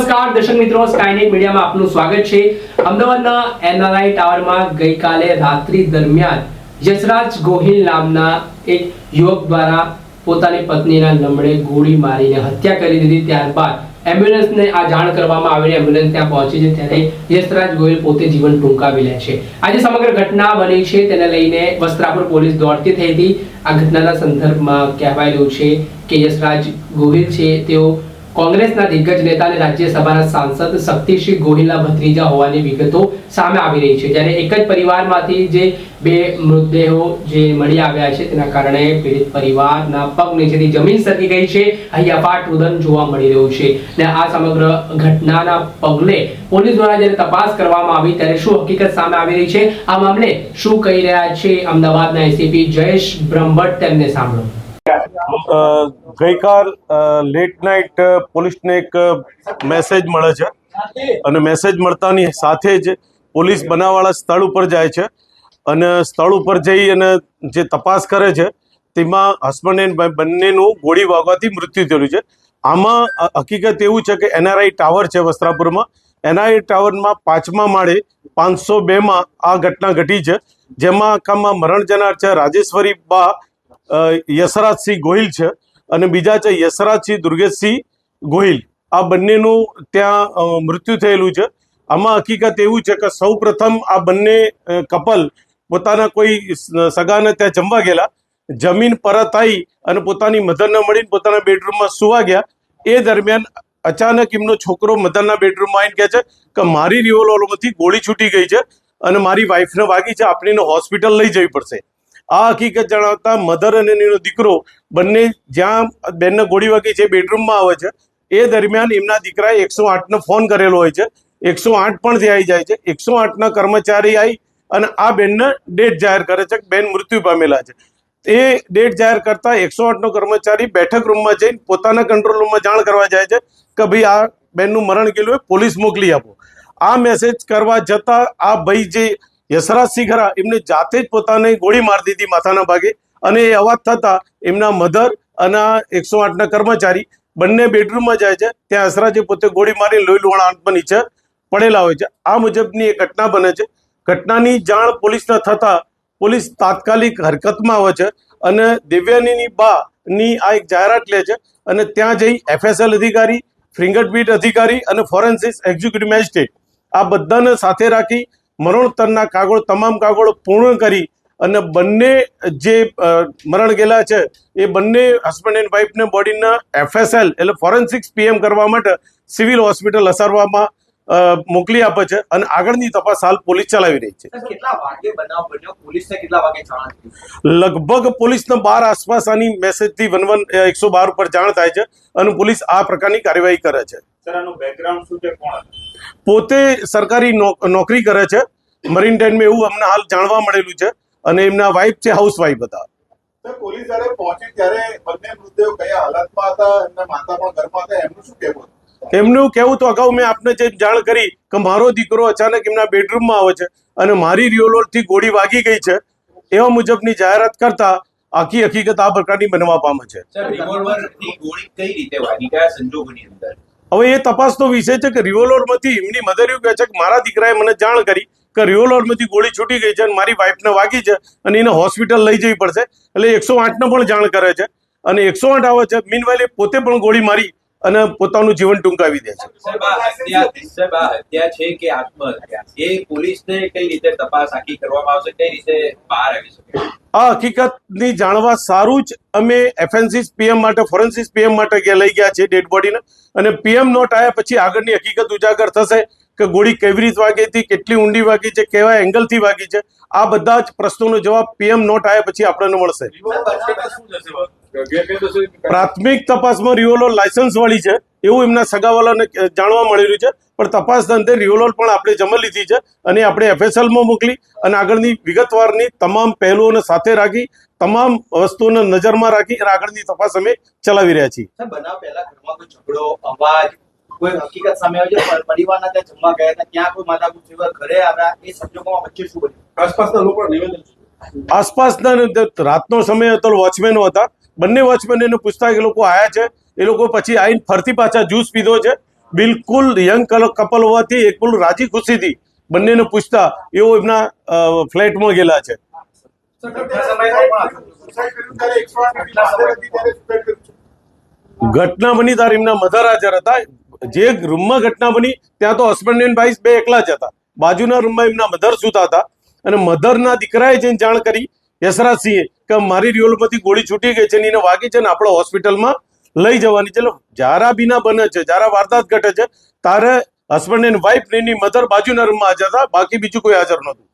નમસ્કાર, દર્શક મિત્રો સ્કાયનેટ મીડિયામાં આપનું સ્વાગત છે. અમદાવાદના એનઆરઆઈ ટાવરમાં ગઈકાલે રાત્રિ દરમિયાન યશરાજ ગોહિલ નામના એક યુવક દ્વારા પોતાની પત્નીના લમડે ગોળી મારીને હત્યા કરી દીધી. ત્યારબાદ એમ્બ્યુલન્સને આ જાણ કરવામાં આવીને એમ્બ્યુલન્સ ત્યાં પહોંચી છે. ત્યારે યશરાજ ગોહિલ પોતે જીવન ટૂંકાવી લે છે. આજે સમગ્ર ઘટના બની છે. તેને લઈને વસ્ત્રાપુર પોલીસ દોડતી થઈ હતી. આ ઘટનાના સંદર્ભમાં કહેવાયેલું છે કે યશરાજ ગોહિલ છે. તેઓ કોંગ્રેસના દિગ્ગજ નેતા અને રાજ્યસભાના સાંસદ શક્તિસિંહ ગોહિલના ભત્રીજા હોવાની વિગતો સામે આવી રહી છે. જ્યારે એક જ પરિવારમાંથી જે બે મૃતદેહો જે મળી આવ્યા છે, તેના કારણે પીડિત પરિવારના પગ નીચેથી જમીન સરકી ગઈ છે. અહીં અપાટ રુદન જોવા મળી રહ્યું છે. ને આ સમગ્ર ઘટનાના પગલે પોલીસ દ્વારા જ્યારે તપાસ કરવામાં આવી, ત્યારે શું હકીકત સામે આવી રહી છે? આ મામલે શું કહી રહ્યા છે અમદાવાદના એસીપી જયેશ બ્રહ્મભટ્ટ તેમને સાંભળો. ગઈકાલ લેટ નાઇટ પોલીસને એક મેસેજ મળે છે. અને મેસેજ મળતાની સાથે જ પોલીસ બનાવવાળા સ્થળ ઉપર જાય છે. અને સ્થળ ઉપર જઈ અને જે તપાસ કરે છે, તેમાં હસબન્ડ એન્ડ બંનેનું ગોળી વાગવાથી મૃત્યુ થયેલું છે. આમાં હકીકત એવું છે કે એનઆરઆઈ ટાવર છે વસ્ત્રાપુરમાં. એનઆરઆઈ ટાવરમાં પાંચમા માળે પાંચસો બેમાં આ ઘટના ઘટી છે. જેમાં આખામાં મરણ જનાર છે રાજેશ્વરી બા યશરાજસિંહ ગોહિલ છે. અને બીજા છે યશરાજસિંહ દુર્ગેશસિંહ ગોહિલ. આ બંનેનું ત્યાં મૃત્યુ થયેલું છે. આમાં હકીકત એવું છે કે સૌ પ્રથમ આ બંને કપલ પોતાના કોઈ સગાને ત્યાં જમવા ગયેલા. જમીન પરત આવી અને પોતાની મધરને મળીને પોતાના બેડરૂમમાં સુવા ગયા. એ દરમિયાન અચાનક એમનો છોકરો મધરના બેડરૂમમાં આવીને કહે છે કે મારી રિવોલ્વરમાંથી ગોળી છૂટી ગઈ છે અને મારી વાઈફને વાગી છે. આપણે હોસ્પિટલ લઈ જવી પડશે. આ હકીકત જણાવતા મધર અને એનો દીકરો બંને જ્યાં બેનને ગોળી વાગી છે બેડરૂમમાં આવે છે, એ દરમિયાન એમના દીકરાએ એકસો આઠનો ફોન કરેલો હોય છે. એકસો આઠ પણ આવી જાય છે. એકસો આઠના કર્મચારી આવી અને આ બેનને ડેટ જાહેર કરે છે બેન મૃત્યુ પામેલા છે. એ ડેટ જાહેર કરતા એકસો આઠનો કર્મચારી બેઠક રૂમમાં જઈને પોતાના કંટ્રોલ રૂમમાં જાણ કરવા જાય છે કે ભાઈ આ બેનનું મરણ ગયેલું હોય, પોલીસ મોકલી આપો. આ મેસેજ કરવા જતાં આ ભાઈ જે યશરાજસિંહ સિંઘરા એમને જાતે જ પોતાને ગોળી મારી દીધી માથાના ભાગે અને એ અવાજ થતા એમના મધર અને એકસો આઠના કર્મચારી બંને બેડરૂમમાં જાય છે. ત્યાં યશરાજે પોતે ગોળી મારી લોહી લુહાણ આંખમાં નીચે પડેલા હોય છે. આ મુજબની એ ઘટના બને છે. ઘટનાની જાણ પોલીસને થતાં પોલીસ તાત્કાલિક હરકતમાં આવે છે અને દિવ્યાનીની બા ની આ એક જાહેરાત લે છે અને ત્યાં જઈ એફએસએલ અધિકારી, ફિંગરપ્રિન્ટ અધિકારી અને ફોરેન્સિક એક્ઝિક્યુટિવ મેજિસ્ટ્રેટ આ બધાને સાથે રાખી મરણોત્તરના કાગળ તમામ કાગળો પૂર્ણ કરી અને બંને જે મરણ ગયેલા છે એ બંને હસબન્ડ એન્ડ વાઈફને બોડીના એફએસએલ એટલે ફોરેન્સિક્સ પીએમ કરવા માટે સિવિલ હોસ્પિટલ અસારવામાં મોકલી આપે છે અને આગળની તપાસ હાલ પોલીસ ચલાવી રહી છે. લગભગ પોલીસને બાર આસપાસ આની મેસેજથી વન વન એકસો બાર ઉપર જાણ થાય છે અને પોલીસ આ પ્રકારની કાર્યવાહી કરે છે. સર આનું બેકગ્રાઉન્ડ શું છે કોણ પોતે સરકારી નોકરી કરે છે. મરીન ટાઈમમાં એવું અમને હાલ જાણવા મળેલું છે અને એમના વાઇફ છે હાઉસ વાઇફ હતા પોલીસ જ્યારે પહોંચી ત્યારે બંને મૃતદેહો કયા હાલતમાં હતા? એમના માતા પણ ઘરમાં હતા. એમનું શું કહેવું એમનું કહેવું તો અગાઉ મેં આપને જે જાણ કરી કે મારો દીકરો અચાનક એમના બેડરૂમમાં આવે છે અને મારી રિયોલોરથી ગોળી વાગી ગઈ છે એવા મુજબની જાહેરાત કરતા આખી હકીકત આ પ્રકારની બનવા પામે છે. સર રિવોલ્વર ગોળી કઈ રીતે વાગી કયા સંજોગોની અંદર? હવે એ તપાસનો વિષય છે કે રિવોલ્વરમાંથી એમની મધર એવું કહે છે કે મારા દીકરાએ મને જાણ કરી કે રિવોલ્વરમાંથી ગોળી છૂટી ગઈ છે અને મારી વાઈફને વાગી છે અને એને હોસ્પિટલ લઈ જવી પડશે. એટલે એકસો આઠને પણ જાણ કરે છે અને એકસો આઠ આવે છે. મીનવાઇલ એ પોતે પણ ગોળી મારી અને પોતાનું જીવન ટૂંકાવી દે છે. આ આ હકીકતની જાણવા સારું જ અમે એફએનસીસ પીએમ માટે ફોરેન્સિસ પીએમ માટે લઈ ગયા છે ડેડ બોડીને. અને પીએમ નોટ આવ્યા પછી આગળની હકીકત ઉજાગર થશે. કે ગોળી કેવી રીતે વાગી હતી, કેટલી ઊંડી વાગી છે, કેવા એંગલથી વાગી છે, આ બધા જ પ્રશ્નોનો જવાબ પીએમ નોટ આવ્યા પછી આપણને મળશે. પ્રાથમિક તપાસમાં રિવોલ્વર લાયસન્સ વાળી છે, એવું એમના સગાવાલાને જાણવા મળેલું છે, પણ તપાસ અંતે રિવોલ્વર પણ આપણે જમા લીધી છે અને આપણે એફએસએલમાં મોકલી અને આગળની વિગતવારની તમામ પહેલુઓને સાથે રાખી, તમામ વસ્તુઓને નજરમાં રાખી અને આગળની તપાસ અમે ચલાવી રહ્યા છીએ. કોઈ હકીકત સામે આવી છે પરિવારના ત્યાં જમવા ગયા હતા ત્યાં કોઈ માતા ગુસ્સે ઘરે આવ્યા એ સંજોગોમાં વચ્ચે શું બન્યું? આસપાસના લોકો નિવેદન આસપાસના રાતનો સમય હતો વોચમેનો હતા. બંને વોચમેન એને પૂછતા કે એ લોકો આયા છે? એ લોકો પછી આવીને ફરતી પાછા જ્યુસ પીધો છે. બિલકુલ યંગ કપલ હોવાથી એક બિલકુલ રાજી ખુશીથી બંનેને પૂછતા એવો એમના ફ્લેટમાં ગયેલા છે. ઘટના બની ત્યારે એમના મધર હાજર હતા. જે રૂમમાં ઘટના બની, ત્યાં તો હસબન્ડ એન્ડ વાઇફ બે એકલા જ હતા. બાજુના રૂમમાં એમના મધર સૂતા હતા. અને મધરના દીકરાએ જઈને જાણ કરી, યશરાજસિંહે, કે મારી રિયોલમાંથી ગોળી છૂટી ગઈ છે ને એને વાગી છે ને આપણે હોસ્પિટલમાં લઈ જવાની છે. જારા બીના બને છે જ્યારે વારદાત ઘટે છે. તારે હસબન્ડ એન્ડ વાઇફ ને એની મધર બાજુના રૂમમાં હાજર હતા, બાકી બીજું કોઈ હાજર નહોતું.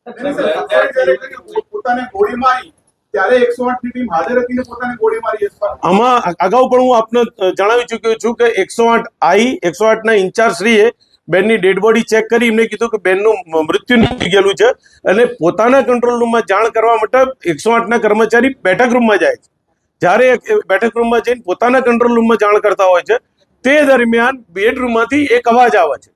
આમાં અગાઉ પણ હું આપને જણાવી ચૂક્યો છું કે એકસો આઠ આઈ, એકસો આઠ ના ઇન્ચાર્જ શ્રીએ બેનની ડેડ બોડી ચેક કરી. એમને કીધું કે બેનનું મૃત્યુ નીકળી ગયેલું છે અને પોતાના કંટ્રોલ રૂમમાં જાણ કરવા માટે એકસો આઠના કર્મચારી બેઠક રૂમમાં જાય છે. જ્યારે બેઠક રૂમમાં જઈને પોતાના કંટ્રોલ રૂમમાં જાણ કરતા હોય છે, તે દરમિયાન બેડરૂમમાંથી એક અવાજ આવે છે.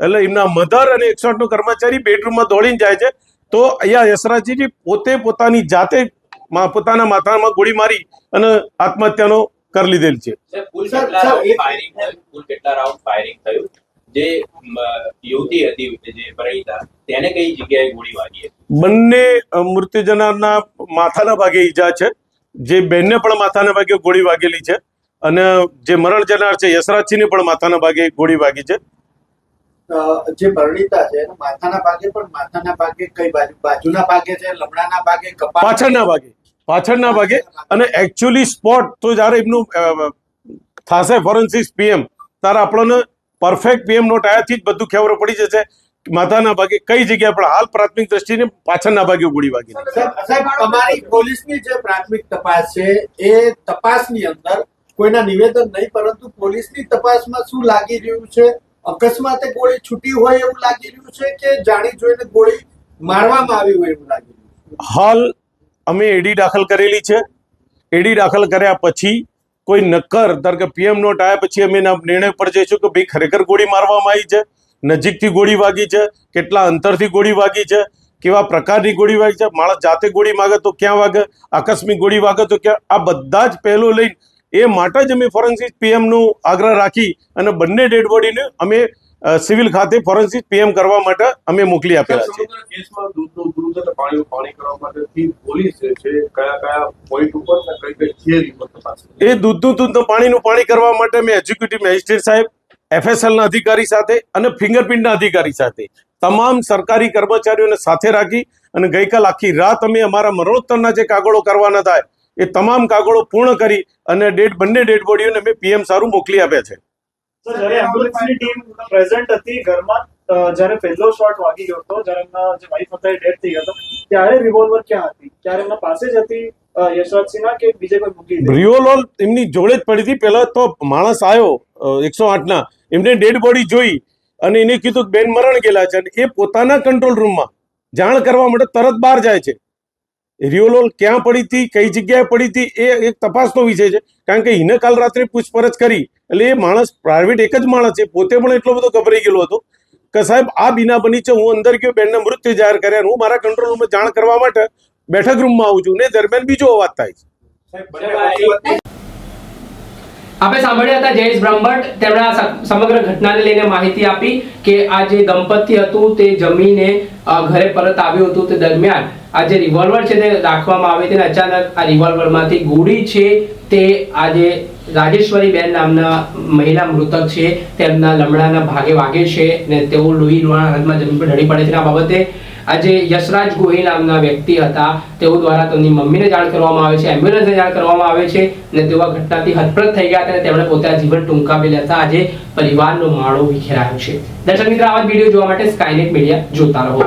એટલે એમના મધર અને એકસો આઠનો કર્મચારી બેડરૂમમાં દોડીને જાય છે. તો અહીંયા યશરાજજી પોતે પોતાની જાતે પોતાના માથામાં ગોળી મારી અને આત્મહત્યાનો કરી લીધેલ છે. સાહેબ, કુલ સર, કેટલા સર, રાઉન્ડ એક- ફાયરિંગ થયું? કુલ કેટલા રાઉન્ડ ફાયરિંગ થયું? જે મ, યુવતી હતી જે પરિણીતા તેને કઈ જગ્યાએ ગોળી વાગી હતી? બંને અ, માથાના ભાગે ઈજા છે. જે બેનને પણ માથાના ભાગે ગોળી વાગેલી છે અને જે મરણ જનાર છે યશરાજસિંહને પણ માથાના ભાગે ગોળી વાગી છે. જે પરણીતા છે માથાના ભાગે પણ માથાના ભાગે કઈ બાજુ? બાજુના ભાગે છે લમણાના ભાગે કપાળ પાછળના ભાગે. પાછળના ભાગે અને એકચ્યુઅલી સ્પોટ તો જ્યારે એમનું થશે ફોરેન્સિક પીએમ ત્યારે આપણને પરફેક્ટ પીએમ નોટ આયાથી જ બધું ખબર પડી જશે. માથાના ભાગે કઈ જગ્યાએ પણ હાલ પ્રાથમિક દ્રષ્ટિને પાછળના ભાગે ગોળી વાગી સાહેબ, તમારી પોલીસની જે પ્રાથમિક તપાસ છે એ તપાસની અંદર કોઈના નિવેદન નહીં પરંતુ પોલીસની તપાસમાં શું લાગી રહ્યું છે? અકસ્માતે ગોળી છૂટી હોય એવું લાગી રહ્યું છે કે જાણી જોઈને ગોળી મારવામાં આવી હોય એવું લાગી રહ્યું હાલ અમે એડી દાખલ કરેલી છે. એડી દાખલ કર્યા પછી કોઈ નક્કર, ધારો કે પીએમ નોટ આવ્યા પછી અમે એના નિર્ણય પર જઈશું કે ભાઈ ખરેખર ગોળી મારવામાં આવી છે, નજીકથી ગોળી વાગી છે, કેટલા અંતરથી ગોળી વાગી છે, કેવા પ્રકારની ગોળી વાગી છે, માણસ જાતે ગોળી માગે તો ક્યાં વાગે, આકસ્મિક ગોળી વાગે તો ક્યાં, આ બધા જ પહેલો લઈને એ માટે જ અમે ફોરેન્સિક પીએમનું આગ્રહ રાખી અને બંને ડેડ બોડીને અમે સિવિલ ખાતે ફોરેન્સિક પીએમ કરવા માટે અમે મોકલી આપેલા છે. એ દૂધનું દૂધનું દૂધ પાણીનું પાણી કરવા માટે મેં એક્ઝિક્યુટિવ મેજિસ્ટ્રેટ સાહેબ એફએસએલના અધિકારી સાથે અને ફિંગરપ્રિન્ટના અધિકારી સાથે તમામ સરકારી કર્મચારીઓને સાથે રાખી અને ગઈકાલ આખી રાત અમે અમારા મરણોત્તરના જે કાગળો કરવાના થાય એ તમામ કાગળો પૂર્ણ કરી અને ડેડ બંને ડેડ બોડીઓને અમે પીએમ સારું મોકલી આપ્યા છે. ટીમ પ્રેઝન્ટ હતી ઘરમાં જ્યારે પહેલો શોટ વાગી ગયો હતો, જ્યારે એમના જે વાઈફ હતા એ ડેડ થઈ ગયો હતો, ત્યારે રિવોલ્વર ક્યાં હતી? ત્યારે એમના પાસે જ હતી યશરાજસિંહના કે બીજે કોઈ મૂકી એમની જોડે જ પડી હતી. પહેલા તો માણસ આવ્યો એકસો આઠના. એમને ડેડ બોડી જોઈ અને એને કીધું બેન મરણ ગયેલા છે. એ પોતાના કંટ્રોલ રૂમમાં જાણ કરવા માટે તરત બહાર જાય છે. રિયોલોલ ક્યાં પડી હતી, કઈ જગ્યાએ પડી હતી, એ એક તપાસનો વિષય છે. કારણ કે એને કાલ રાત્રે પૂછપરછ કરી, એટલે એ માણસ પ્રાઇવેટ એક જ માણસ છે, પોતે પણ એટલો બધો ગભરાઈ ગયેલો હતો કે સાહેબ, આ બીના બની છે, હું અંદર ગયો, બેનના મૃત્યુ જાહેર કર્યા હું મારા કંટ્રોલ રૂમમાં જાણ કરવા માટે બેઠક રૂમમાં આવું છું. ને દરમિયાન બીજો અવાજ થાય છે. આપણે સાંભળ્યા હતા જયેશ બ્રહ્મભટ્ટ તેમણે આ સમગ્ર ઘટનાને લઈને માહિતી આપી કે આ જે દંપતી હતું તે જમીને ઘરે પરત આવ્યું હતું તે દરમિયાન. આ જે રિવોલ્વર છે તે રાખવામાં આવે અને અચાનક આ રિવોલ્વરમાંથી ગોળી છે તે આજે રાજેશ્વરી બેન નામના મહિલા મૃતક છે તેમના લમડાના ભાગે વાગે છે ને તેઓ લોહી લુહાણ હાથમાં જમીન પર ઢળી પડે છે આ બાબતે આજે યશરાજ ગોહિલ નામના વ્યક્તિ હતા. તેઓ દ્વારા તેમની મમ્મીને જાણ કરવામાં આવે છે, એમ્બ્યુલન્સને જાણ કરવામાં આવે છે અને તેઓ ઘટનાથી હતપ્રત થઈ ગયા હતા અને તેમણે પોતાના જીવન ટૂંકાવી લેતા આજે પરિવારનો માળો વિખેરાયો છે. દર્શક મિત્રો, આવા વીડિયો જોવા માટે સ્કાયનેટ મીડિયા જોતા રહો.